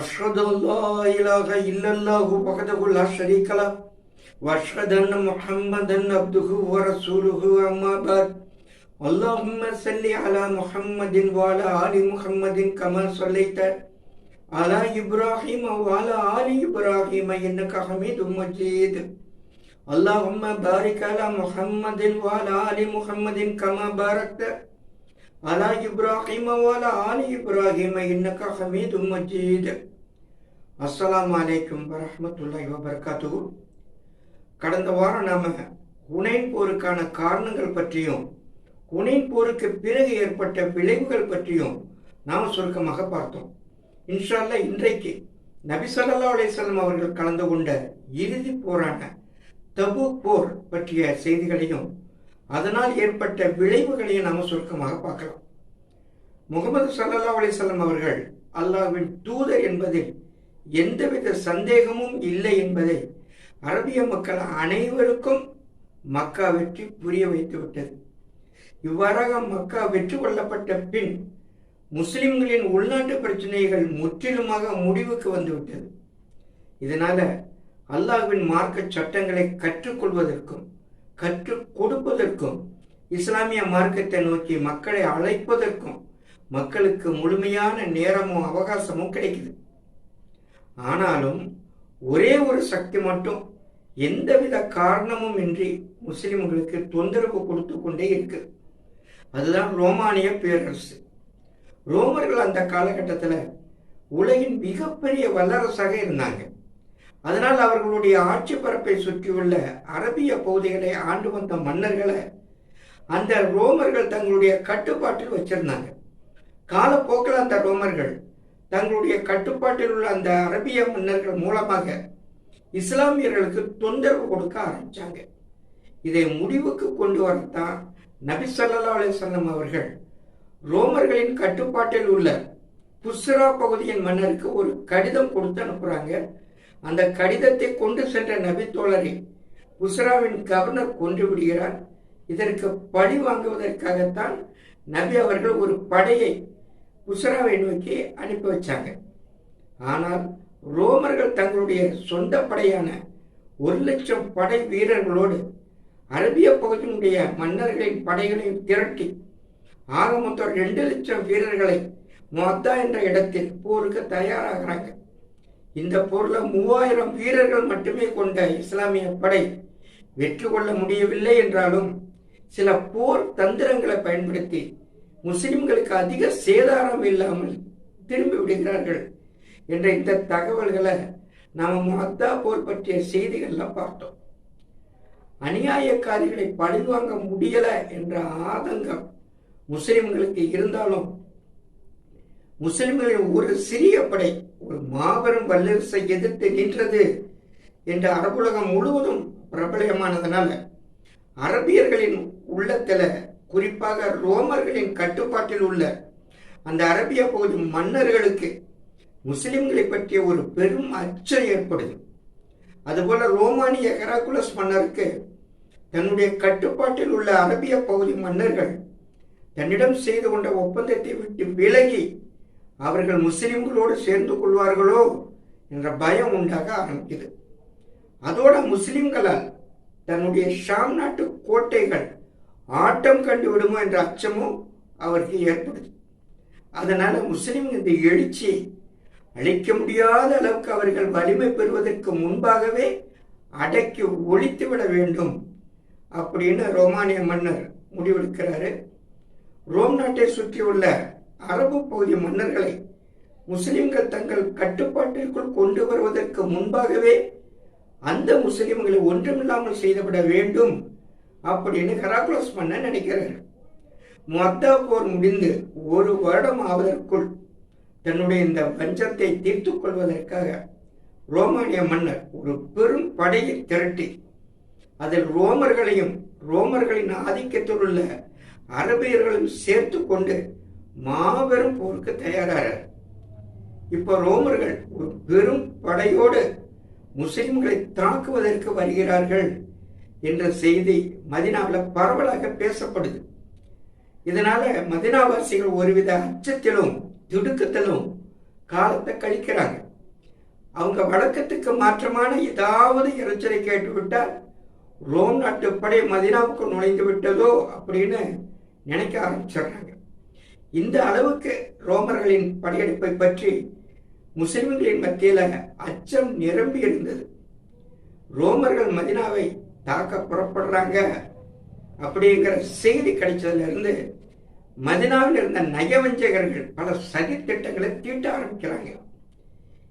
أشهد أن لا إله إلا الله وحده لا شريك له. وأشهد أن محمدا عبده ورسوله أما بعد. اللهم صل على محمد وعلى آل محمد كما صليت على إبراهيم وعلى آل إبراهيم إنك حميد مجيد. اللهم بارك على محمد وعلى آل محمد كما باركت على إبراهيم وعلى آل إبراهيم إنك حميد مجيد அஸ்ஸலாமு அலைக்கும் வரஹ்மத்துல்லாஹி வபரகாத்துஹு கடந்த வாரம் நாம ஹுனைன் போருக்கான காரணங்கள் பற்றியும் ஹுனைன் போருக்கு பிறகு ஏற்பட்ட விளைவுகள் பற்றியும் நாம் சுருக்கமாக பார்த்தோம் இன்ஷால்லா இன்றைக்கு நபி ஸல்லல்லாஹு அலைஹி வஸல்லம் அவர்கள் கலந்து கொண்ட இறுதி போரான தபு போர் பற்றிய செய்திகளையும் அதனால் ஏற்பட்ட விளைவுகளையும் நாம் சுருக்கமாக பார்க்கலாம். முகமது சல்லா அலிசல்லம் அவர்கள் அல்லாஹ்வின் தூதர் என்பதில் எந்தவித சந்தேகமும் இல்லை என்பதை அரபிய மக்கள் அனைவருக்கும் மக்கா வெற்றி புரிய வைத்து விட்டது. இவ்வாறாக மக்கா வெற்றி கொள்ளப்பட்ட பின் முஸ்லிம்களின் உள்நாட்டு பிரச்சனைகள் முற்றிலுமாக முடிவுக்கு வந்துவிட்டது இதனால அல்லாஹ்வின் மார்க்க சட்டங்களை கற்றுக்கொள்வதற்கும் கற்றுக் கொடுப்பதற்கும் இஸ்லாமிய மார்க்கத்தை நோக்கி மக்களை அழைப்பதற்கும் மக்களுக்கு முழுமையான நேரமும் அவகாசமும் கிடைக்குது. ஆனாலும் ஒரே ஒரு சக்தி மட்டும் எந்தவித காரணமும் இன்றி முஸ்லிம்களுக்கு தொந்தரவு கொடுத்து கொண்டே இருக்குது அதுதான் ரோமானிய பேரரசு. ரோமர்கள் அந்த காலகட்டத்தில் உலகின் மிகப்பெரிய வல்லரசாக இருந்தாங்க. அதனால் அவர்களுடைய ஆட்சி பரப்பை சுற்றியுள்ள அரபிய பகுதிகளை ஆண்டு வந்த மன்னர்களை அந்த ரோமர்கள் தங்களுடைய கட்டுப்பாட்டில் வச்சிருந்தாங்க. காலப்போக்கில் அந்த ரோமர்கள் தங்களுடைய கட்டுப்பாட்டில் உள்ள அந்த அரபிய மன்னர்கள் மூலமாக இஸ்லாமியர்களுக்கு தொந்தரவு கொடுக்க ஆரம்பிச்சாங்க. இதை முடிவுக்கு கொண்டு வரத்தான் நபி சல்லா அலிசல்லம் அவர்கள் ரோமர்களின் கட்டுப்பாட்டில் உள்ள புஸ்ரா பகுதியின் மன்னருக்கு ஒரு கடிதம் கொடுத்து அனுப்புறாங்க. அந்த கடிதத்தை கொண்டு சென்ற நபி தோழரை புஸ்ராவின் கவர்னர் கொன்று விடுகிறார். இதற்கு பழி வாங்குவதற்காகத்தான் நபி அவர்கள் ஒரு படையை புசராவை நோக்கி அனுப்பி வச்சாங்க. ஆனால் ரோமர்கள் தங்களுடைய சொந்த படையான ஒரு லட்சம் படை வீரர்களோடு அரபிய பகுதியினுடைய மன்னர்களின் படைகளையும் திரட்டி ஆக மொத்தம் ரெண்டு லட்சம் வீரர்களை மொத்தா என்ற இடத்தில் போருக்கு தயாராகிறாங்க. இந்த போர்ல மூவாயிரம் வீரர்கள் மட்டுமே கொண்ட இஸ்லாமிய படை வெற்றி கொள்ள முடியவில்லை என்றாலும் சில போர் தந்திரங்களை பயன்படுத்தி முஸ்லிம்களுக்கு அதிக சேதாரம் இல்லாமல் திரும்பி விடுகிறார்கள் என்ற இந்த தகவல்களை நாம மொத்தா போர் பற்றிய செய்திகள்ல பார்த்தோம். அநியாயக்காரிகளை பழிவாங்க முடியல என்ற ஆதங்கம் முஸ்லிம்களுக்கு இருந்தாலும் முஸ்லிம்களின் ஒரு சிறிய படை ஒரு மாபெரும் வல்லரசை எதிர்த்து நின்றது என்ற அரபுலகம் முழுவதும் பிரபலமானதுனால அரபியர்களின் உள்ளத்தில் குறிப்பாக ரோமர்களின் கட்டுப்பாட்டில் உள்ள அந்த அரபிய பகுதி மன்னர்களுக்கு முஸ்லிம்களை பற்றிய ஒரு பெரும் அச்சம் ஏற்படுது. அதுபோல ரோமானிய ஹெராகுலஸ் மன்னருக்கு தன்னுடைய கட்டுப்பாட்டில் உள்ள அரபிய பகுதி மன்னர்கள் தன்னிடம் செய்து கொண்ட ஒப்பந்தத்தை விட்டு விலகி அவர்கள் முஸ்லிம்களோடு சேர்ந்து கொள்வார்களோ என்ற பயம் உண்டாக ஆரம்பிக்குது. அதோட முஸ்லிம்களால் தன்னுடைய ஷாம் நாட்டு கோட்டைகள் ஆட்டம் கண்டு விடுமோ என்ற அச்சமும் அவருக்கு ஏற்படுது. அதனால முஸ்லிம் இந்த எழுச்சியை அழிக்க முடியாத அளவுக்கு அவர்கள் வலிமை பெறுவதற்கு முன்பாகவே அடக்கி ஒழித்து விட வேண்டும் அப்படின்னு ரோமானிய மன்னர் முடிவெடுக்கிறாரு. ரோம் நாட்டை சுற்றியுள்ள அரபு பகுதி மன்னர்களை முஸ்லிம்கள் தங்கள் கட்டுப்பாட்டிற்குள் கொண்டு வருவதற்கு முன்பாகவே அந்த முஸ்லிம்களை ஒன்றுமில்லாமல் செய்துவிட வேண்டும் அப்படின்னு ஹெராகுலஸ் மன்னன் நினைக்கிறார். மொத்தா போர் முடிந்து ஒரு வருடம் ஆவதற்குள் தன்னுடைய இந்த பஞ்சத்தை தீர்த்து கொள்வதற்காக ரோமானிய மன்னர் ஒரு பெரும் படையை திரட்டி அதில் ரோமர்களையும் ரோமர்களின் ஆதிக்கத்தில் உள்ள அரபியர்களும் சேர்த்து கொண்டு மாபெரும் போருக்கு தயாராகிறார் இப்ப ரோமர்கள் ஒரு பெரும் படையோடு முஸ்லிம்களை தாக்குவதற்கு வருகிறார்கள் என்ற செய்தி மதினாவில் பரவலாக பேசப்படுது. இதனால மதினாவாசிகள் ஒருவித அச்சத்திலும் திடுக்கத்திலும் காலத்தை கழிக்கிறாங்க. அவங்க வழக்கத்துக்கு மாற்றமான ஏதாவது இறைச்சலை கேட்டுவிட்டால் ரோம் நாட்டு படை மதினாவுக்கு நுழைந்து விட்டதோ அப்படின்னு நினைக்க ஆரம்பிச்சிடுறாங்க. இந்த அளவுக்கு ரோமர்களின் படையெடுப்பை பற்றி முஸ்லிம்களின் மத்தியில் அச்சம் நிரம்பி இருந்தது. ரோமர்கள் மதினாவை தாக்க புறப்படுறாங்க அப்படிங்கிற செய்தி கிடைச்சதுல இருந்து மதினாவில் இருந்த நயவஞ்சகர்கள் பல சதி திட்டங்களை தீட்ட ஆரம்பிக்கிறாங்க.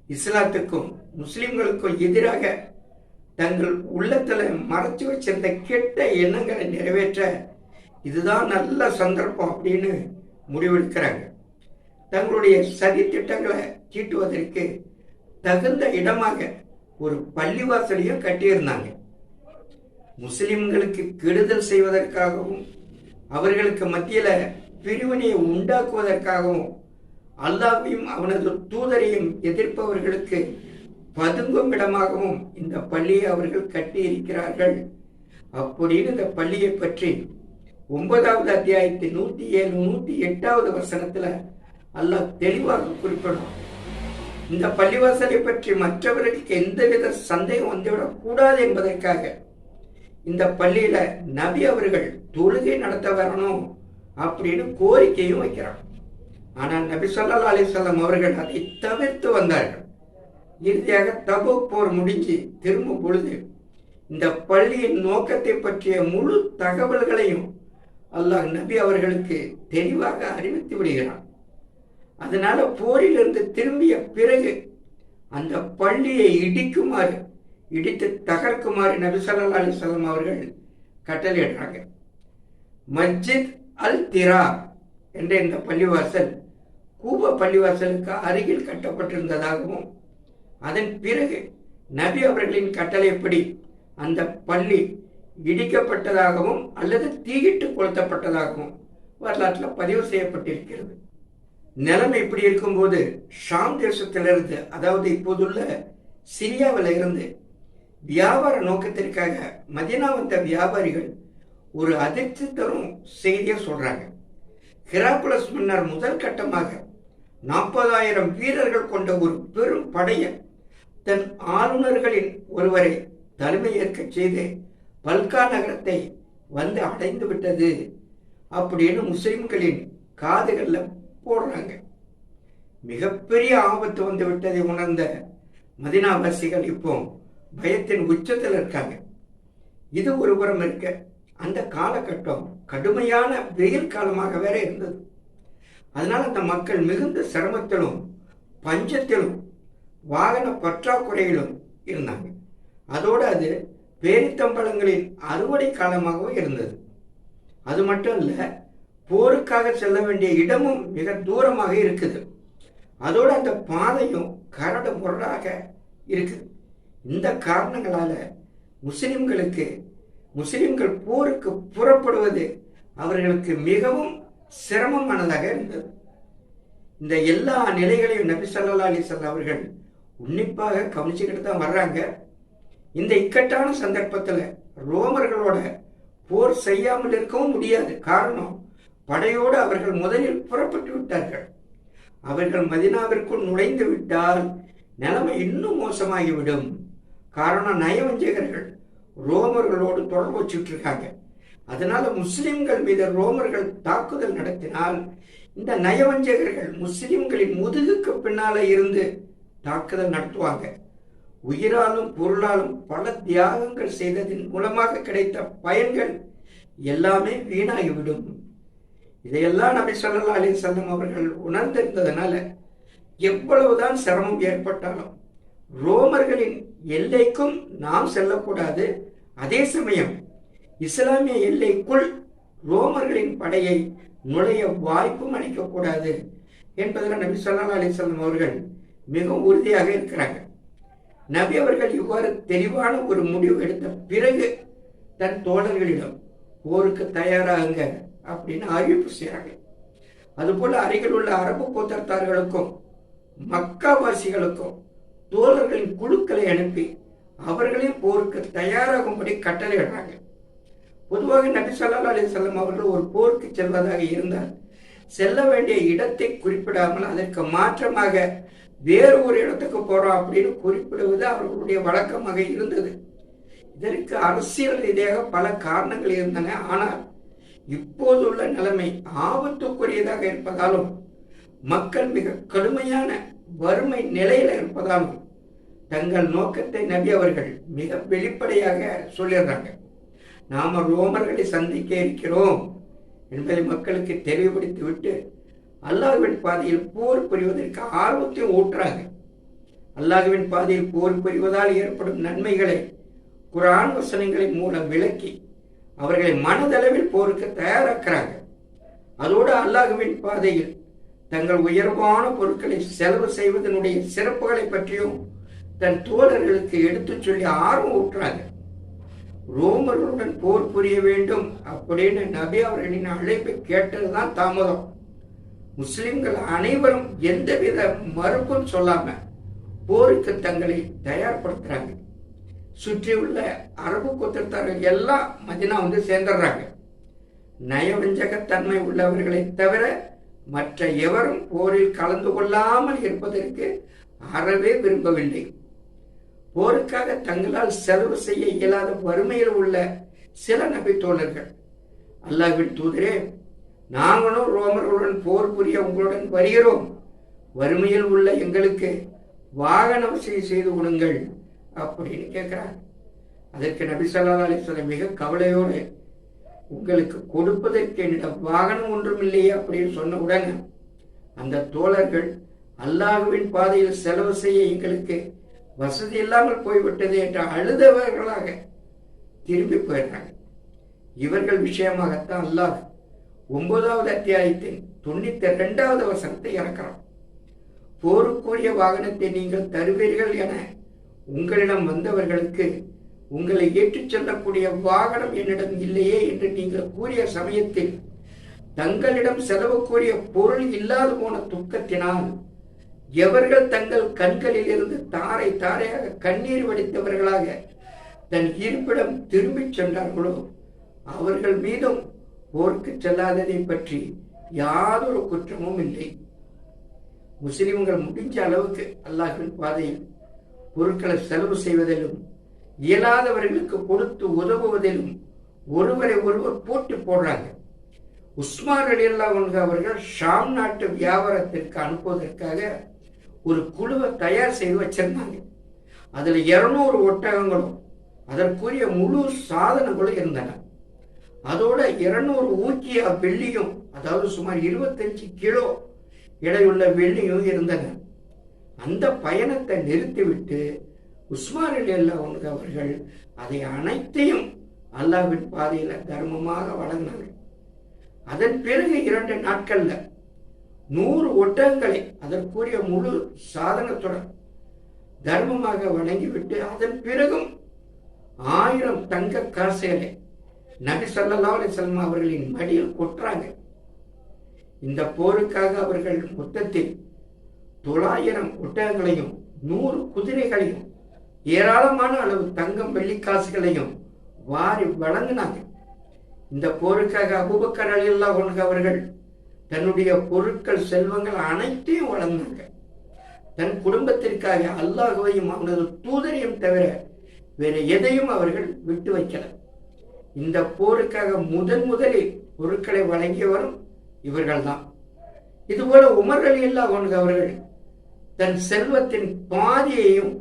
இஸ்லாத்துக்கும் முஸ்லிம்களுக்கும் எதிராக தங்கள் உள்ளத்துல மறைச்சு வச்சிருந்த கெட்ட எண்ணங்களை நிறைவேற்ற இதுதான் நல்ல சந்தர்ப்பம் அப்படின்னு முடிவெடுக்கிறாங்க. தங்களுடைய சதி திட்டங்களை தீட்டுவதற்கு தகுந்த இடமாக ஒரு பள்ளிவாசலையும் கட்டியிருந்தாங்க. முஸ்லிம்களுக்கு கெடுதல் செய்வதற்காகவும் அவர்களுக்கு மத்தியில பிரிவினையை உண்டாக்குவதற்காகவும் அல்லாவையும் அவனது தூதரையும் எதிர்ப்பவர்களுக்கு பதுங்கும் இடமாகவும் இந்த பள்ளியை அவர்கள் கட்டியிருக்கிறார்கள். அப்படின்னு இந்த பள்ளியை பற்றி ஒன்பதாவது அத்தியாயத்தை நூத்தி ஏழு நூத்தி எட்டாவது வசனத்துல அல்லாஹ் தெளிவாக குறிப்பிடும் இந்த பள்ளிவாசலை பற்றி மற்றவர்களுக்கு எந்தவித சந்தேகம் வந்துவிடக் கூடாது என்பதற்காக இந்த பள்ளியில நபி அவர்கள் தொழுகை நடத்த வரணும் அப்படின்னு கோரிக்கையும் வைக்கிறார் ஆனால் நபி சொல்லா அலிசல்லாம் அவர்கள் அதை தவிர்த்து வந்தார்கள். இறுதியாக தபு போர் முடிஞ்சு திரும்பும் பொழுது இந்த பள்ளியின் நோக்கத்தை பற்றிய முழு தகவல்களையும் அல்லாஹ் நபி அவர்களுக்கு தெளிவாக அறிவித்து விடுகிறான். அதனால போரிலிருந்து திரும்பிய பிறகு அந்த பள்ளியை இடிக்குமாறு இடித்து தகர்க்குமாறு நபி ஸல்லல்லாஹு அலிசல்லாம் அவர்கள் கட்டளையிடுறாங்க. மஸ்ஜித் அல் திரா என்ற இந்த பள்ளிவாசல் கூப பள்ளிவாசலுக்கு அருகில் கட்டப்பட்டிருந்ததாகவும் அதன் பிறகு நபி அவர்களின் கட்டளைப்படி அந்த பள்ளி இடிக்கப்பட்டதாகவும் அல்லது தீயிட்டு கொளுத்தப்பட்டதாகவும் வரலாற்றில் பதிவு செய்யப்பட்டிருக்கிறது. நிலைமை இப்படி இருக்கும்போது ஷாம் தேசத்திலிருந்து அதாவது இப்போதுள்ள சிரியாவில் இருந்து வியாபார நோக்கத்திற்காக மதினா வந்த வியாபாரிகள் ஒரு அதிர்ச்சி தரும் செய்தியை சொல்றாங்க. ஹெராகுலஸ் மன்னர் முதல் கட்டமாக நாற்பதாயிரம் வீரர்கள் கொண்ட ஒரு பெரும் படையை தன் ஆளுநர்களின் ஒருவரை தலைமையேற்க செய்து பல்கா நகரத்தை வந்து அடைந்து விட்டது அப்படின்னு முஸ்லிம்களின் காதுகளில் போடுறாங்க. மிகப்பெரிய ஆபத்து வந்து விட்டதை உணர்ந்த மதினாவாசிகள் இப்போ பயத்தின் உச்சத்தில் இருக்காங்க. இது ஒரு புறம் இருக்க அந்த காலகட்டம் கடுமையான வெயில் காலமாக வேற இருந்தது. அதனால அந்த மக்கள் மிகுந்த சிரமத்திலும் பஞ்சத்திலும் வாகன பற்றாக்குறையிலும் இருந்தாங்க. அதோடு அது பேரித்தம்பழங்களின் அறுவடை காலமாகவும் இருந்தது. அது மட்டும் இல்ல போருக்காக செல்ல வேண்டிய இடமும் மிக தூரமாக இருக்குது. அதோடு அந்த பாதையும் கரடு முரடாக இருக்குது. இந்த காரணங்களால முஸ்லிம்களுக்கு முஸ்லிம்கள் போருக்கு புறப்படுவது அவர்களுக்கு மிகவும் சிரமமானதாக இருந்தது. இந்த எல்லா நிலைகளையும் நபி சல்லா அலைஹி அவர்கள் உன்னிப்பாக கவனிச்சுக்கிட்டு தான் வர்றாங்க. இந்த இக்கட்டான சந்தர்ப்பத்தில் ரோமர்களோட போர் செய்யாமல் இருக்கவும் முடியாது. காரணம் படையோடு அவர்கள் முதலில் புறப்பட்டு விட்டார்கள். அவர்கள் மதினாவிற்குள் நுழைந்து விட்டால் நிலைமை இன்னும் மோசமாகிவிடும். காரணம் நயவஞ்சகர்கள் ரோமர்களோடு தொடர்பு வச்சுட்டு இருக்காங்க அதனால முஸ்லிம்கள் மீது ரோமர்கள் தாக்குதல் நடத்தினால் இந்த நயவஞ்சகர்கள் முஸ்லிம்களின் முதுகுக்கு பின்னால இருந்து தாக்குதல் நடத்துவாங்க. உயிராலும் பொருளாலும் பல தியாகங்கள் செய்ததின் மூலமாக கிடைத்த பயன்கள் எல்லாமே வீணாகிவிடும். இதையெல்லாம் நபி சொல்லா அலி வஸல்லம் அவர்கள் உணர்ந்திருந்ததுனால எவ்வளவுதான் சிரமம் ஏற்பட்டாலும் ரோமர்களின் எல்லைக்கும் நாம் செல்லக்கூடாது. அதே சமயம் இஸ்லாமிய எல்லைக்குள் ரோமர்களின் படையை நுழைய வாய்ப்பும் அளிக்கக்கூடாது என்பதில் நபி சொல்லா அலைஹி அவர்கள் மிகவும் உறுதியாக இருக்கிறாங்க நபி அவர்கள் இவ்வாறு தெளிவான ஒரு முடிவு எடுத்த பிறகு தன் தோழர்களிடம் போருக்கு தயாராகுங்க அப்படின்னு அறிவிப்பு செய்கிறாங்க அதுபோல அருகில் உள்ள அரபு கோத்தர்த்தார்களுக்கும் மக்காவாசிகளுக்கும் தோழர்களின் குழுக்களை அனுப்பி அவர்களையும் போருக்கு தயாராகும்படி கட்டளையிடுறாங்க. பொதுவாக நபி சல்லா அலைஹி அவர்கள் ஒரு போருக்கு செல்வதாக இருந்தால் செல்ல வேண்டிய இடத்தை குறிப்பிடாமல் அதற்கு மாற்றமாக வேறு ஒரு இடத்துக்கு போறோம் அப்படின்னு குறிப்பிடுவது அவர்களுடைய வழக்கமாக இருந்தது. இதற்கு அரசியல் ரீதியாக பல காரணங்கள் இருந்தன. ஆனால் இப்போதுள்ள நிலைமை ஆபத்துக்குரியதாக இருப்பதாலும் மக்கள் மிக கடுமையான வறுமை நிலையில இருப்பதாலும் தங்கள் நோக்கத்தை நபி அவர்கள் மிக வெளிப்படையாக சொல்லிடுறாங்க நாம ரோமர்களை சந்திக்க இருக்கிறோம் என்பதை மக்களுக்கு தெளிவுபடுத்தி விட்டு அல்லாஹ்வின் பாதையில் போர் புரிவதற்கு ஆர்வத்தையும் ஊட்டுறாங்க. அல்லாஹ்வின் பாதையில் போர் புரிவதால் ஏற்படும் நன்மைகளை குரான் வசனங்களின் மூலம் விளக்கி அவர்களை மனதளவில் போருக்கு தயாராக்குறாங்க. அதோடு அல்லாஹுவின் பாதையில் தங்கள் உயர்வான பொருட்களை செலவு செய்வதனுடைய சிறப்புகளை பற்றியும் தன் தோழர்களுக்கு எடுத்துச் சொல்லி ஆர்வம் ஊட்டுறாங்க. ரோமர்களுடன் போர் புரிய வேண்டும் அப்படின்னு நபி அவர்களின் அழைப்பை கேட்டதுதான் தாமதம். முஸ்லிம்கள் அனைவரும் எந்தவித மறுப்பும் சொல்லாம போருக்கு தங்களை தயார்படுத்துறாங்க. சுற்றியுள்ள அரபு குத்தத்தார்கள் எல்லாம் மதினா வந்து சேர்ந்துடுறாங்க. நயவஞ்சகத்தன்மை உள்ளவர்களை தவிர மற்ற எவரும் போரில் கலந்து கொள்ளாமல் இருப்பதற்கு அறவே விரும்பவில்லை. போருக்காக தங்களால் செலவு செய்ய இயலாத வறுமையில் உள்ள சில நபி தோழர்கள் அல்லாஹ்வின் தூதரே நாங்களும் ரோமர்களுடன் போர் புரிய உங்களுடன் வருகிறோம். வறுமையில் உள்ள எங்களுக்கு வாகன வசதி செய்து கொடுங்கள் அப்படின்னு கேட்கிறார். அதற்கு நபி சொல்லா அலிஸ்வலம் மிக கவலையோடு உங்களுக்கு கொடுப்பதற்கு என்னிடம் வாகனம் ஒன்றும் இல்லையே அப்படின்னு சொன்ன உடனே அந்த தோழர்கள் அல்லாஹுவின் பாதையில் செலவு செய்ய எங்களுக்கு வசதி இல்லாமல் போய்விட்டது என்று அழுதவர்களாக திரும்பி போயிடுறாங்க. இவர்கள் விஷயமாகத்தான் அல்லாஹ் ஒன்பதாவது அத்தியாயத்தின் தொண்ணூத்தி இரண்டாவது வசனத்தை இறக்கிறோம். போருக்குரிய வாகனத்தை நீங்கள் தருவீர்கள் என உங்களிடம் வந்தவர்களுக்கு உங்களை ஏற்றுச் செல்லக்கூடிய வாகனம் என்னிடம் இல்லையே என்று நீங்கள் கூறிய சமயத்தில் தங்களிடம் செலவுக்குரிய பொருள் இல்லாது போன துக்கத்தினால் எவர்கள் தங்கள் கண்களில் இருந்து தாரை தாரையாக கண்ணீர் வடித்தவர்களாக தன் இருப்பிடம் திரும்பிச் சென்றார்களோ அவர்கள் மீதும் போருக்கு செல்லாததை பற்றி யாதொரு குற்றமும் இல்லை. முஸ்லிம்கள் முடிஞ்ச அளவுக்கு அல்லாஹின் பாதையில் பொருட்களை செலவு செய்வதிலும் இயலாதவர்களுக்கு கொடுத்து உதவுவதிலும் ஒருவரை ஒருவர் போட்டு போடுறாங்க. உஸ்மான் அலியல்லா அவர்கள் ஷாம் நாட்டு வியாபாரத்திற்கு அனுப்புவதற்காக ஒரு குழுவை தயார் செய்து வச்சிருந்தாங்க. அதில் இருநூறு ஒட்டகங்களும் அதற்குரிய முழு சாதனங்களும் இருந்தன. அதோட இருநூறு ஊக்கிய வெள்ளியும் அதாவது சுமார் இருபத்தஞ்சு கிலோ எடையுள்ள வெள்ளியும் இருந்தன. அந்த பயணத்தை நிறுத்திவிட்டு உஸ்மான் அலி அவர்கள் அதை அனைத்தையும் அல்லாவின் பாதையில தர்மமாக வழங்கினார்கள். அதன் பிறகு இரண்டு நாட்கள்ல நூறு ஒட்டகங்களை அதற்குரிய முழு சாதனத்துடன் தர்மமாக வழங்கிவிட்டு அதன் பிறகும் ஆயிரம் தங்க காசேலை நபி சல்லா அலிசல்மா அவர்களின் மடியில் கொட்டுறாங்க. இந்த போருக்காக அவர்கள் மொத்தத்தில் தொள்ளாயிரம் ஒட்டகங்களையும் நூறு குதிரைகளையும் ஏராளமான அளவு தங்கம் வெள்ளிக்காசுகளையும் வாரி வழங்கினாங்க. இந்த போருக்காக அபுபக்கர் அலில்லா அவர்கள் தன்னுடைய பொருட்கள் செல்வங்கள் அனைத்தையும் வழங்கினாங்க. தன் குடும்பத்திற்காக அல்லாஹுவையும் அவனது தூதரையும் தவிர வேற எதையும் அவர்கள் விட்டு வைக்கல. இந்த போருக்காக முதன் முதலில் பொருட்களை வழங்கியவரும் இவர்கள்தான். இதுபோல உமர் அலி அல்லா அவர்கள் தன் செல்வத்தின் பாதியையும்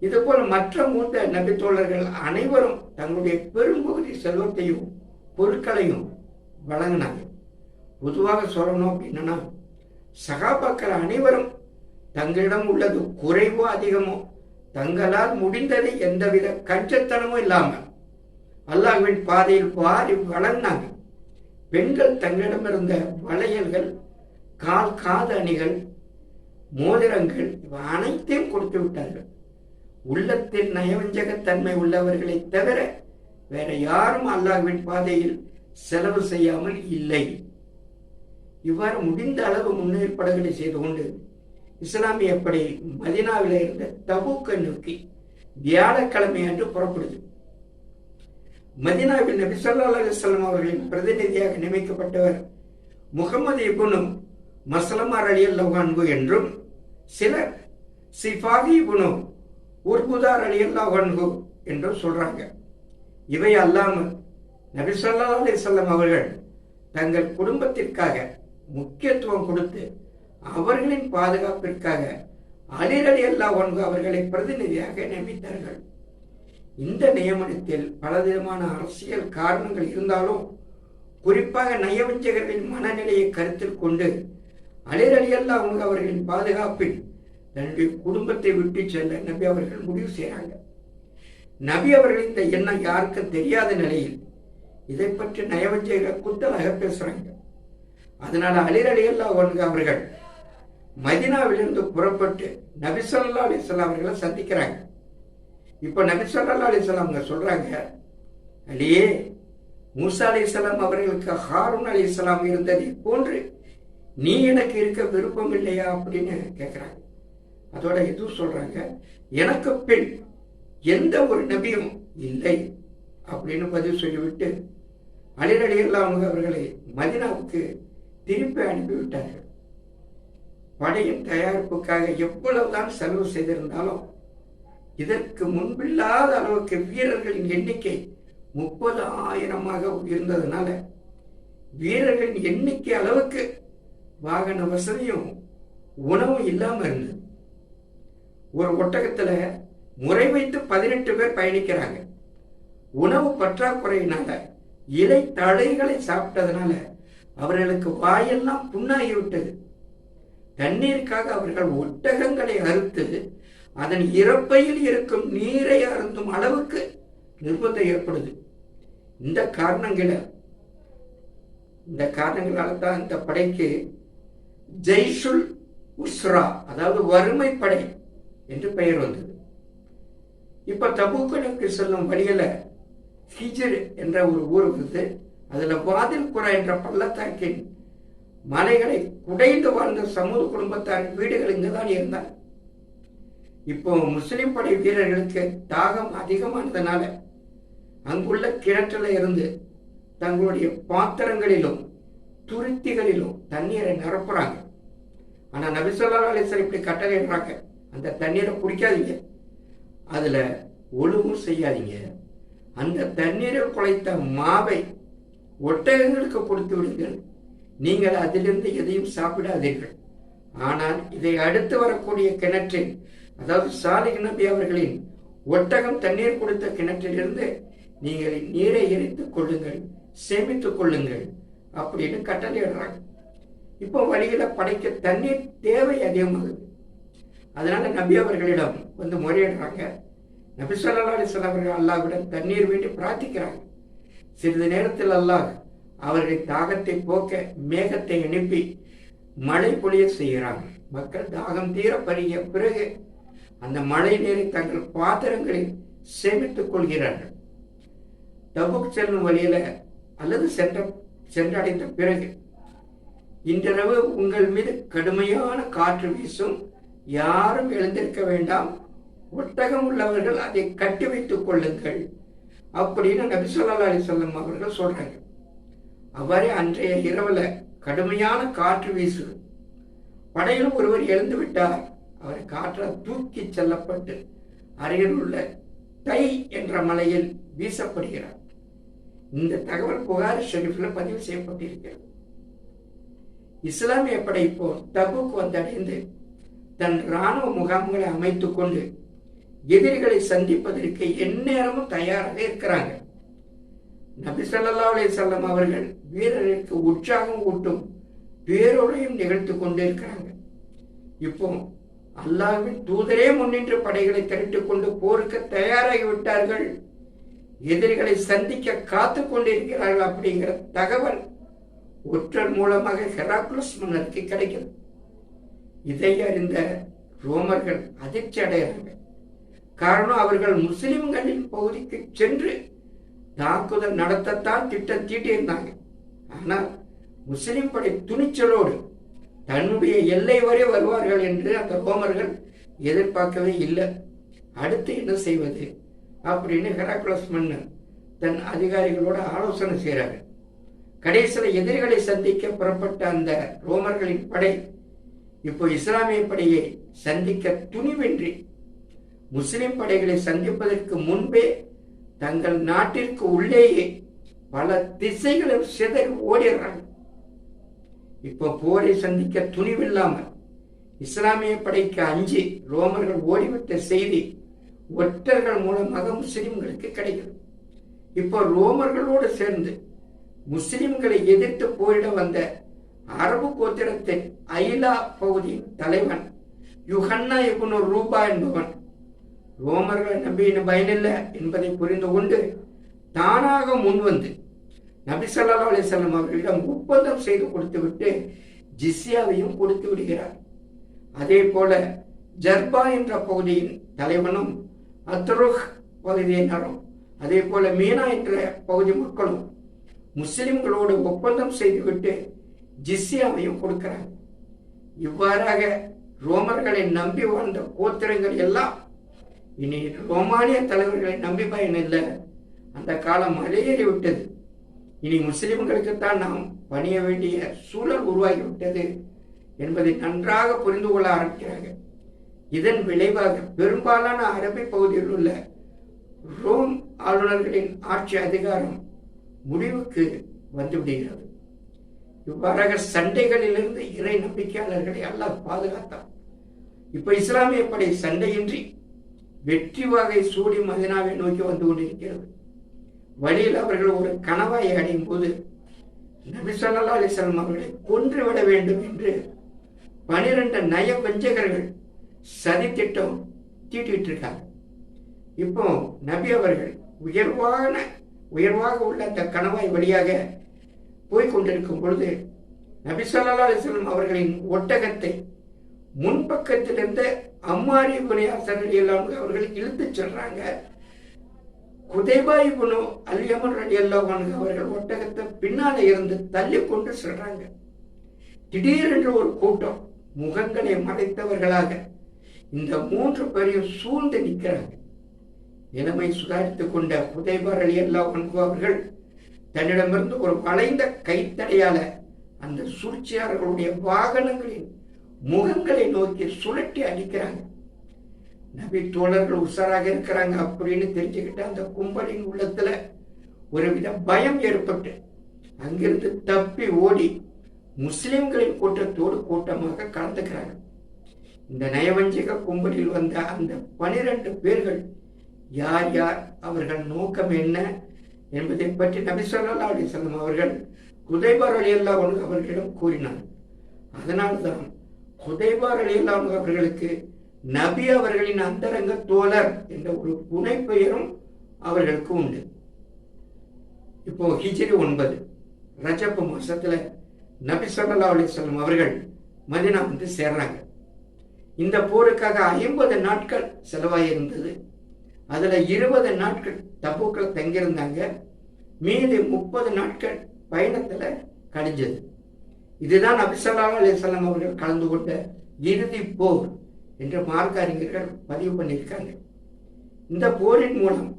இதுபோல மற்ற மூத்த நபித்தோழர்கள் அனைவரும் தங்களுடைய பெரும்பகுதி செல்வத்தையும் பொருட்களையும் வழங்கினாங்க. பொதுவாக சொல்லணும் அப்படின்னா சகாபாக்கள் அனைவரும் தங்களிடம் உள்ளது குறைவோ அதிகமோ தங்களால் முடிந்தது எந்தவித கஞ்சத்தனமும் இல்லாமல் அல்லாஹ்வின் பாதையில் வாரி வளர்ந்தாங்க. பெண்கள் தங்களிடம் இருந்த வளையல்கள் கால் காது அணிகள் மோதிரங்கள் இவை அனைத்தையும் கொடுத்து விட்டார்கள். உள்ளத்தில் நயவஞ்சகத்தன்மை உள்ளவர்களை தவிர வேற யாரும் அல்லாஹ்வின் பாதையில் செலவு செய்யாமல் இல்லை. இவ்வாறு முடிந்த அளவு முன்னேற்பாடுகளை செய்து கொண்டு இஸ்லாமிய படை மதினாவில் இருந்த தபூக்கை நோக்கி வியாழக்கிழமை அன்று புறப்படுது. மதினாவில் நபி சொல்லா அலிஸ்லாம் அவர்களின் பிரதிநிதியாக நியமிக்கப்பட்டவர் முகமது இபுனும் மசலமார் அலி அல்லாஹான்கு என்றும் சிலர் சிஃபாகி குணு உர்புதார் அலி வன்கு என்றும் சொல்றாங்க. இவை அல்லாமல் நபி சொல்லா அலிசல்லம் அவர்கள் தங்கள் குடும்பத்திற்காக முக்கியத்துவம் கொடுத்து அவர்களின் பாதுகாப்பிற்காக அலிரலி அல்லா ஒன்று அவர்களை பிரதிநிதியாக நியமித்தார்கள். இந்த நியமனத்தில் பலவிதமான அரசியல் காரணங்கள் இருந்தாலும் குறிப்பாக நயவஞ்சகர்களின் மனநிலையை கருத்தில் கொண்டு அலிரலி அல்லா அவங்க அவர்களின் பாதுகாப்பில் தன்னுடைய குடும்பத்தை விட்டு செல்ல நபி அவர்கள் முடிவு செய்கிறாங்க. நபி அவர்கள் இந்த எண்ணம் யாருக்கும் தெரியாத நிலையில் இதை பற்றி நயவஞ்சகர்கள் குத்தலாக பேசுறாங்க. அதனால அலிரலி அல்லா அவர்கள் மதினாவிலிருந்து புறப்பட்டு நபிசல்லா அலிஸ்லாம் அவர்களை சந்திக்கிறாங்க. இப்போ நபிசல்லா அலிஸ்லாம் அவங்க சொல்றாங்க அலியே மூசா அலி இஸ்லாம் அவர்களுக்கு ஹாரூன் அலி இஸ்லாம் இருந்ததை போன்று நீ எனக்கு இருக்க விருப்பம் இல்லையா அப்படின்னு கேட்குறாங்க அதோட எதுவும் சொல்றாங்க எனக்கு பின் எந்த ஒரு நபியும் இல்லை அப்படின்னு பதில் சொல்லிவிட்டு அலிரடியெல்லாம் அவங்க அவர்களை மதினாவுக்கு திருப்பி அனுப்பிவிட்டார்கள். படையின் தயாரிப்புக்காக எவ்வளவுதான் செலவு செய்திருந்தாலும் இதற்கு முன்பில்லாத அளவுக்கு வீரர்களின் எண்ணிக்கை முப்பது ஆயிரமாக உயர்ந்ததுனால வீரர்களின் எண்ணிக்கை அளவுக்கு வாகன வசதியும் உணவும் இல்லாம இருந்தது. ஒரு ஒட்டகத்துல முறை வைத்து பதினெட்டு பேர் பயணிக்கிறாங்க. உணவு பற்றாக்குறையினால இலை தழைகளை சாப்பிட்டதுனால அவர்களுக்கு வாயெல்லாம் புண்ணாகிவிட்டது தண்ணீருக்காக அவர்கள் ஒட்டகங்களை அறுத்து அதன் இறப்பையில் இருக்கும் நீரை அருந்தும் அளவுக்கு நிர்பந்தம் ஏற்படுது. இந்த காரணங்களை இந்த காரணங்களால் தான் இந்த படைக்கு ஜெய்ஷுல் உஸ்ரா அதாவது வறுமை படை என்று பெயர் வந்தது. இப்ப தபூக்கனுக்கு செல்லும் வழியில ஹிஜர் என்ற ஒரு ஊர் இருக்குது. அதுல வாதில் புறா என்ற பள்ளத்தாக்கின் மலைகளை குடைந்து வாழ்ந்த சமூக குடும்பத்தார் வீடுகள் இங்குதான் இருந்தாங்க. இப்போ முஸ்லிம் படை வீரர்களுக்கு தாகம் அதிகமானதுனால அங்குள்ள கிணற்றுல இருந்து தங்களுடைய பாத்திரங்களிலும் துருத்திகளிலும் தண்ணீரை நிரப்புறாங்க. ஆனா நபிசல்லா அலிசர் இப்படி கட்டளைன்றாங்க அந்த தண்ணீரை குடிக்காதீங்க. அதுல ஒழுங்கும் செய்யாதீங்க. அந்த தண்ணீரை குழைத்த மாவை ஒட்டகங்களுக்கு கொடுத்து விடுங்கள். நீங்கள் அதிலிருந்து எதையும் சாப்பிடாதீர்கள். ஆனால் இதை அடுத்து வரக்கூடிய கிணற்றில் அதாவது சாலிக் நபி அவர்களின் ஒட்டகம் தண்ணீர் கொடுத்த கிணற்றிலிருந்து நீங்கள் நீரை எரித்துக் கொள்ளுங்கள் சேமித்துக் கொள்ளுங்கள் அப்படின்னு கட்டளையிடுறாங்க இப்போ வழியில படைக்க தண்ணீர் தேவை அதிகமாகுது அதனால நபி அவர்களிடம் வந்து முறையிடுறாங்க. நபி சொல்லா அலிஸ்லாம் அவர்கள் அல்லாவிடம் தண்ணீர் வேண்டி பிரார்த்திக்கிறாங்க. சிறிது நேரத்தில் அல்லாஹ் அவர்களின் தாகத்தை போக்க மேகத்தை அனுப்பி மழை பொழிய செய்கிறாங்க. மக்கள் தாகம் தீர பருகிய பிறகு அந்த மழை நீரை தங்கள் பாத்திரங்களில் சேமித்துக் கொள்கிறார்கள். டபுக் செல்லும் வழியில அல்லது சென்ற சென்றடைந்த பிறகு இன்றிரவு உங்கள் மீது கடுமையான காற்று வீசும் யாரும் எழுந்திருக்க வேண்டாம் ஒட்டகம் உள்ளவர்கள் அதை கட்டி வைத்துக் கொள்ளுங்கள் அப்படின்னு நபி சொல்லா அலி சொல்லம் அவர்கள் சொல்றாங்க. அவரே அன்றைய இரவுல கடுமையான காற்று வீசுது. படையில் ஒருவர் எழுந்து விட்டார். அவர் காற்றால் தூக்கி செல்லப்பட்டு அருகில் உள்ள தை என்ற மலையில் வீசப்படுகிறார். இந்த தகவல் புகார் ஷெரீஃபில் பதிவு செய்யப்பட்டிருக்கிறது. இஸ்லாமிய படை இப்போ தபுக் வந்தடைந்து தன் இராணுவ முகாம்களை அமைத்துக் கொண்டு எதிரிகளை சந்திப்பதற்கு எந்நேரமும் தயாராக இருக்கிறாங்க. நபி சொல்லா அலி சொல்லம் அவர்கள் வீரர்களுக்கு உற்சாகம் ஊட்டும் பேரோடையும் நிகழ்த்து கொண்டிருக்கிறாங்க. இப்போ அல்லாவின் தூதரே முன்னின்று படைகளை திரட்டிக் கொண்டு போருக்கு தயாராகி விட்டார்கள். எதிரிகளை சந்திக்க காத்து கொண்டிருக்கிறார்கள் அப்படிங்கிற தகவல் ஒற்றர் மூலமாக ஹெராக்லஸ் மன்னருக்கு கிடைக்கிறது. இதை அறிந்த ரோமர்கள் அதிர்ச்சி அடைகிறார்கள். காரணம் அவர்கள் முஸ்லிம்களின் பகுதிக்கு சென்று தாக்குதல் நடத்தத்தான் திட்டம் தீட்டியிருந்தாங்க ஆனால் முஸ்லிம் படை துணிச்சலோடு தன்னுடைய எல்லை வரை வருவார்கள் என்று அந்த ரோமர்கள் எதிர்பார்க்கவே இல்லை. அடுத்து என்ன செய்வது? அப்படின்னு ஹெராக்குலஸ் மன்னர் தன் அதிகாரிகளோட ஆலோசனை செய்கிறாரு. கடைசியில் எதிரிகளை சந்திக்க புறப்பட்ட அந்த ரோமர்களின் படை இப்போ இஸ்லாமிய படையை சந்திக்க துணிவின்றி முஸ்லிம் படைகளை சந்திப்பதற்கு முன்பே தங்கள் நாட்டிற்கு உள்ளேயே பல திசைகளும் சிதறி ஓடிடுறாங்க. இப்போ போரை சந்திக்க துணிவில்லாமல் இஸ்லாமிய படைக்கு அஞ்சு ரோமர்கள் ஓடிவிட்ட செய்தி ஒற்றர்கள் மூலமாக முஸ்லிம்களுக்கு கிடைக்கிறது. இப்போ ரோமர்களோடு சேர்ந்து முஸ்லிம்களை எதிர்த்து போரிட வந்த அரபு கோத்திரத்தின் ஐலா பகுதியின் தலைவன் யுஹன்னா இப்னு ரூபா என்பவன். ரோமர்களை நம்பி பயனில்லை என்பதை புரிந்து கொண்டு தானாக முன்வந்து நபி சொல்லா அலைஹி அவர்களிடம் ஒப்பந்தம் செய்து கொடுத்துவிட்டு ஜிஸ்யாவையும் கொடுத்து விடுகிறார். அதே போல ஜர்பா என்ற பகுதியின் தலைவனும் அத்ருஹ் பகுதியினரும் அதே போல மீனா என்ற பகுதி மக்களும் முஸ்லிம்களோடு ஒப்பந்தம் செய்துவிட்டு ஜிஸ்யாவையும் கொடுக்கிறார். இவ்வாறாக ரோமர்களை நம்பி வாழ்ந்த கோத்திரங்கள் எல்லாம் இனி ரோமானிய தலைவர்களை நம்பி பயனில்லை அந்த காலம் மலையேறி விட்டது இனி முஸ்லிம்களுக்குத்தான் நாம் பணிய வேண்டிய சூழல் உருவாகிவிட்டது என்பதை நன்றாக புரிந்து கொள்ள ஆரம்பிக்கிறாங்க இதன் விளைவாக பெரும்பாலான அரபி பகுதியில் உள்ள ரோம் ஆளுநர்களின் ஆட்சி அதிகாரம் முடிவுக்கு வந்துவிடுகிறது. இவ்வாறாக சண்டைகளிலிருந்து இறை நம்பிக்கையாளர்களை அல்லாஹ் பாதுகாத்தான். இப்ப இஸ்லாமிய படை சண்டையின்றி வெற்றி வகை சூடி மதினாவை நோக்கி வந்து கொண்டிருக்கிறது. வழியில் அவர்கள் ஒரு கணவாய் அடையும் போது நபி சொல்லா அலைஹி அவர்களை கொன்றுவிட வேண்டும் என்று பனிரெண்டு நய வஞ்சகர்கள் சதி திட்டம் தீட்டிட்டு இருக்காங்க. இப்போ நபி அவர்கள் உயர்வான உயர்வாக உள்ள அந்த கணவாய் வழியாக போய்கொண்டிருக்கும் பொழுது நபி சொல்லா அலிஸ்லம் அவர்களின் ஒட்டகத்தை முன்பக்கத்திலிருந்து அம்மாரி புனியாசர் எல்லாம் அவர்கள் இழுத்துச் செல்றாங்க. குதைபாய் குணு அல்யமன் ரடி அவர்கள் ஒட்டகத்தை பின்னால இருந்து தள்ளி கொண்டு செல்றாங்க. திடீரென்று ஒரு கூட்டம் முகங்களை மறைத்தவர்களாக இந்த மூன்று பேரையும் சூழ்ந்து நிற்கிறாங்க. நிலைமை சுதாரித்துக் கொண்ட புதைபார் அலி அல்லா அவர்கள் தன்னிடமிருந்து ஒரு வளைந்த கைத்தடையால அந்த சூழ்ச்சியாளர்களுடைய வாகனங்களின் முகங்களை நோக்கி சுழட்டி அடிக்கிறாங்க. நபி தோழர்கள் உஷாராக இருக்கிறாங்க அப்படின்னு தெரிஞ்சுக்கிட்டு அந்த கும்பலின் உள்ளத்துல ஒருவித பயம் ஏற்பட்டு அங்கிருந்து தப்பி ஓடி முஸ்லிம்களின் கூட்டத்தோடு கூட்டமாக கலந்துக்கிறாங்க. இந்த நயவஞ்சக கும்பலில் வந்த அந்த பனிரெண்டு பேர்கள் யார் யார் அவர்கள் நோக்கம் என்ன என்பதை பற்றி நபி சொல்லா சொல்லும் அவர்கள் குதைபார் அலி அல்லா அவர்களிடம் கூறினார். அதனால்தான் குதைபார் அலி அவர்களுக்கு நபி அவர்களின் அந்தரங்க தோழர் என்ற ஒரு புனை பெயரும் அவர்களுக்கு உண்டு. இப்போ ஹிஜிரி ஒன்பது ரஜப்பு மாசத்துல நபி சொல்லா அலிஸ்லாம் அவர்கள் மதினா வந்து சேர்றாங்க. இந்த போருக்காக ஐம்பது நாட்கள் செலவாயிருந்தது அதுல இருபது நாட்கள் தப்புக்கள் தங்கியிருந்தாங்க. மீதி முப்பது நாட்கள் பயணத்துல கடிஞ்சது இதுதான் நபிசல்லா அலிசல்லாம் அவர்கள் கலந்து கொண்ட இறுதி போர். என்று மார்க்க அறிஞர்கள் பதிவு பண்ணியிருக்காங்க. இந்த போரின் மூலம்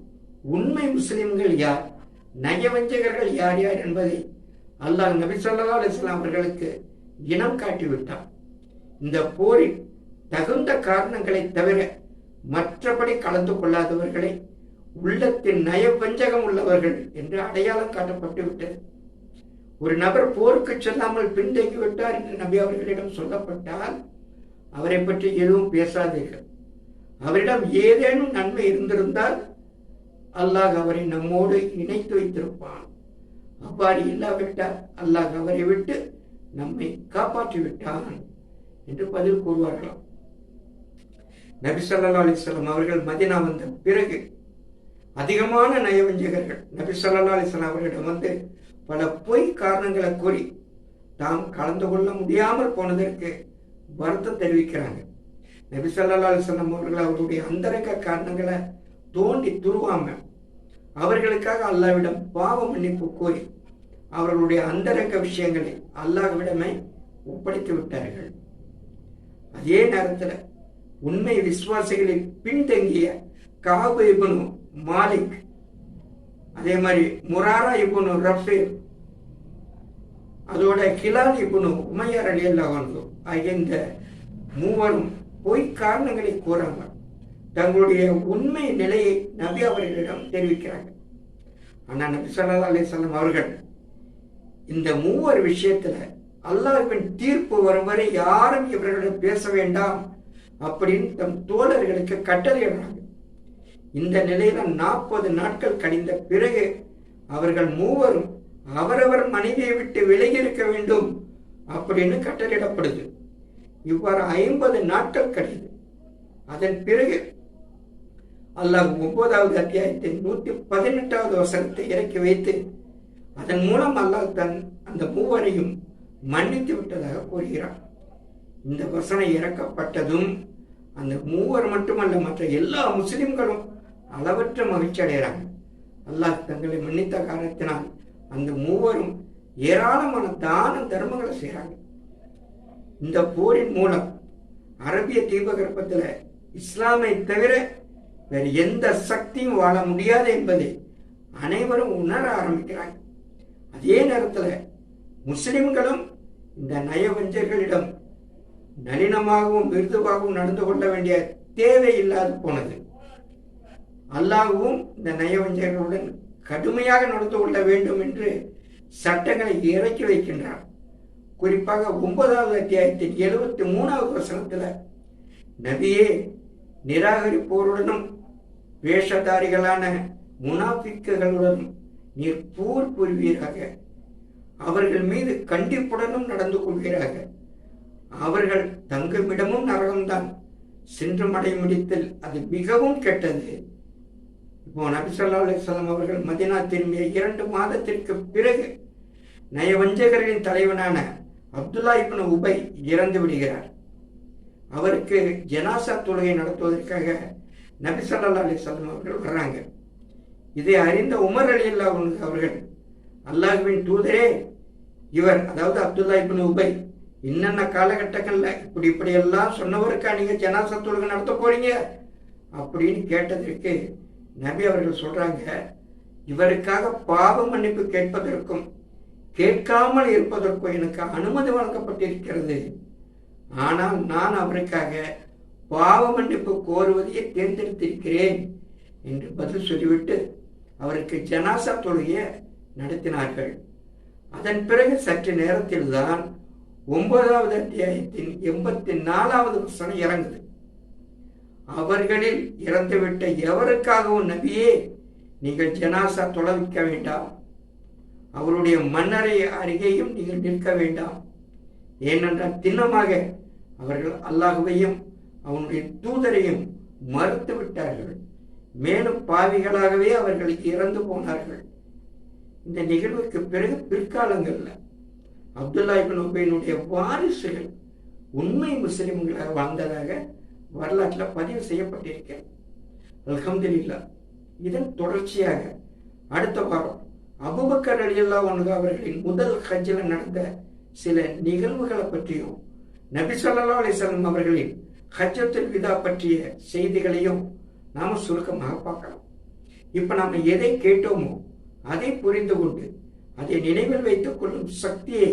உண்மை முஸ்லிம்கள் யார் நயவஞ்சகர்கள் யார் யார் என்பதை அல்லாஹ் நபி சொல்லா அலிஸ்லாம் அவர்களுக்கு இனம் காட்டிவிட்டார் இந்த போரில் தகுந்த காரணங்களை தவிர மற்றபடி கலந்து கொள்ளாதவர்களை உள்ளத்தில் நயவஞ்சகம் உள்ளவர்கள் என்று அடையாளம் காட்டப்பட்டு விட்டது. ஒரு நபர் போருக்கு செல்லாமல் பின்தங்கி விட்டார் என்று நபி அவர்களிடம் சொல்லப்பட்டால் அவரை பற்றி எதுவும் பேசாதீர்கள். அவரிடம் ஏதேனும் நன்மை இருந்திருந்தால் அல்லாஹ் அவரை நம்மோடு இணைத்து வைத்திருப்பான். அவ்வாறு இல்லாவிட்டால் அல்லாஹ் அவரை விட்டு நம்மை காப்பாற்றி விட்டான் என்று பதில் கூறுவார்களாம் நபி சல்லா அலிஸ்லாம் அவர்கள் மதினா வந்த பிறகு அதிகமான நயவஞ்சகர்கள் நபி சொல்லா அலிஸ்லாம் அவர்களிடம் வந்து பல பொய் காரணங்களை கூறி தாம் கலந்து கொள்ள முடியாமல் போனதற்கு வருத்தம் தெரிவிக்கிறாங்க. நபி சொல்லா அலிஸ்லாம் அவர்கள் அவருடைய அந்தரங்க காரணங்களை தோண்டி துருவாம அவர்களுக்காக அல்லாவிடம் பாவ மன்னிப்பு கோரி அவர்களுடைய அந்தரங்க விஷயங்களை அல்லாஹ்விடமே ஒப்படைத்து விட்டார்கள். அதே நேரத்தில் உண்மை விசுவாசிகளில் பின்தங்கிய காபு இபுனு மாலிக் அதே மாதிரி முராரா இபுனு ரஃபீர் அதோட கிலால் இபுனு உமையார் அலி அல்லாஹ் இந்த மூவரும் பொய் காரணங்களை கூறாமல் தங்களுடைய உண்மை நிலையை நபி அவர்களிடம் தெரிவிக்கிறாங்க ஆனா நபி சொல்லா அலிசல்லாம் அவர்கள் இந்த மூவர் விஷயத்துல அல்லாஹ்வின் தீர்ப்பு வரும் வரை யாரும் இவர்களிடம் பேச வேண்டாம் அப்படின்னு தம் தோழர்களுக்கு கட்டளையிடுறாங்க. இந்த நிலையில நாற்பது நாட்கள் கழிந்த பிறகு அவர்கள் மூவரும் அவரவர் மனைவியை விட்டு விலகி இருக்க வேண்டும் அப்படின்னு கட்டளையிடப்படுது. இவ்வாறு ஐம்பது நாட்கள் கழிந்தது அதன் பிறகு அல்லாஹ் ஒன்பதாவது அத்தியாயத்தை நூத்தி பதினெட்டாவது வசனத்தை இறக்கி வைத்து அதன் மூலம் அல்லாஹ் தன் அந்த மூவரையும் மன்னித்து விட்டதாக கூறுகிறார் இந்த வசனம் இறக்கப்பட்டதும் அந்த மூவர் மட்டுமல்ல மற்ற எல்லா முஸ்லிம்களும் அளவற்ற மகிழ்ச்சி அடைகிறாங்க. அல்லாஹ் தங்களை மன்னித்த காரணத்தினால் அந்த மூவரும் ஏராளமான தான தர்மங்களை செய்கிறாங்க. இந்த போரின் மூலம் அரபிய தீபகற்பத்தில் இஸ்லாமை தவிர வேறு எந்த சக்தியும் வாழ முடியாது என்பதை அனைவரும் உணர ஆரம்பிக்கிறாங்க அதே நேரத்தில் முஸ்லிம்களும் இந்த நயவஞ்சர்களிடம் நளினமாகவும் மிருதுவாகவும் நடந்து கொள்ள வேண்டிய தேவை இல்லாது போனது. அல்லாவும் இந்த நயவஞ்சர்களுடன் கடுமையாக நடந்து கொள்ள வேண்டும் என்று சட்டங்களை இறக்கி வைக்கின்றார். குறிப்பாக ஒன்பதாவது அத்தியாயத்தின் எழுபத்தி மூணாவது வசனத்துல நபியே நிராகரிப்போருடனும் வேஷதாரிகளான முனாபிக்குகளுடனும் நீர் போர் புரிவீராக. அவர்கள் மீது கண்டிப்புடனும் நடந்து கொள்வீராக. அவர்கள் தங்குமிடமும் நரகம்தான். சென்று மடை முடித்தல் அது மிகவும் கெட்டது. இப்போ நபிசல்லா ஸல்லல்லாஹு அவர்கள் மதினா திரும்பிய இரண்டு மாதத்திற்கு பிறகு நயவஞ்சகர்களின் தலைவனான அப்துல்லா இப்னு உபை இறந்து விடுகிறார். அவருக்கு ஜனாசா தொழுகை நடத்துவதற்காக நபி சல்லா அலைஹி அவர்கள் வர்றாங்க. இதை அறிந்த உமர் அலி அவர்கள் அல்லாஹுவின் தூதரே இவர் அதாவது அப்துல்லா இப்னு உபை என்னென்ன காலகட்டங்களில் இப்படி இப்படி எல்லாம் சொன்னவருக்கா நீங்கள் ஜனாசா தொழுகை நடத்த போறீங்க? அப்படின்னு கேட்டதற்கு நபி அவர்கள் சொல்றாங்க இவருக்காக பாவ மன்னிப்பு கேட்பதற்கும் கேட்காமல் இருப்பதற்கு எனக்கு அனுமதி வழங்கப்பட்டிருக்கிறது. ஆனால் நான் அவருக்காக பாவ மன்னிப்பு கோருவதையே தேர்ந்தெடுத்திருக்கிறேன் என்று பதில் சொல்லிவிட்டு அவருக்கு ஜனாசா தொழுகையை நடத்தினார்கள். அதன் பிறகு சற்று நேரத்தில்தான் ஒன்பதாவது அத்தியாயத்தின் எண்பத்தி நாலாவது வசனம் இறங்குது. அவர்களில் இறந்துவிட்ட எவருக்காகவும் நபியே நீங்கள் ஜனாசா தொலைவிக்க வேண்டாம். அவருடைய மன்னரை அருகேயும் நீங்கள் நிற்க வேண்டாம். ஏனென்றால் திண்ணமாக அவர்கள் அல்லாஹுவையும் அவனுடைய தூதரையும் மறுத்து விட்டார்கள். மேலும் பாவிகளாகவே அவர்கள் இறந்து போனார்கள். இந்த நிகழ்வுக்கு பிறகு பிற்காலங்களில் அப்துல்லா இபின் வாரிசுகள் உண்மை முஸ்லிம்களாக வாழ்ந்ததாக வரலாற்றில் பதிவு செய்யப்பட்டிருக்கிறது. அல்ஹம்துலில்லா இதன் தொடர்ச்சியாக அடுத்த வாரம் அபுபக்கர் அலியல்லா ஒன்று அவர்களின் முதல் ஹஜ்ஜில் நடந்த சில நிகழ்வுகளை பற்றியும் நபி சொல்லா அலிசல்லம் அவர்களின் ஹஜ்ஜத்தில் விதா பற்றிய செய்திகளையும் நாம சுருக்கமாக பார்க்கலாம். இப்ப நாம எதை கேட்டோமோ அதை புரிந்து கொண்டு அதை நினைவில் வைத்துக் கொள்ளும் சக்தியை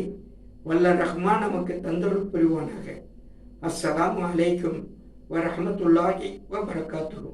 வல்ல ரஹ்மான் நமக்கு தந்தருள் புரிவானாக. அஸ்ஸலாம் அலைக்கும் வரஹமத்துல்லாஹி வபரகாத்துஹு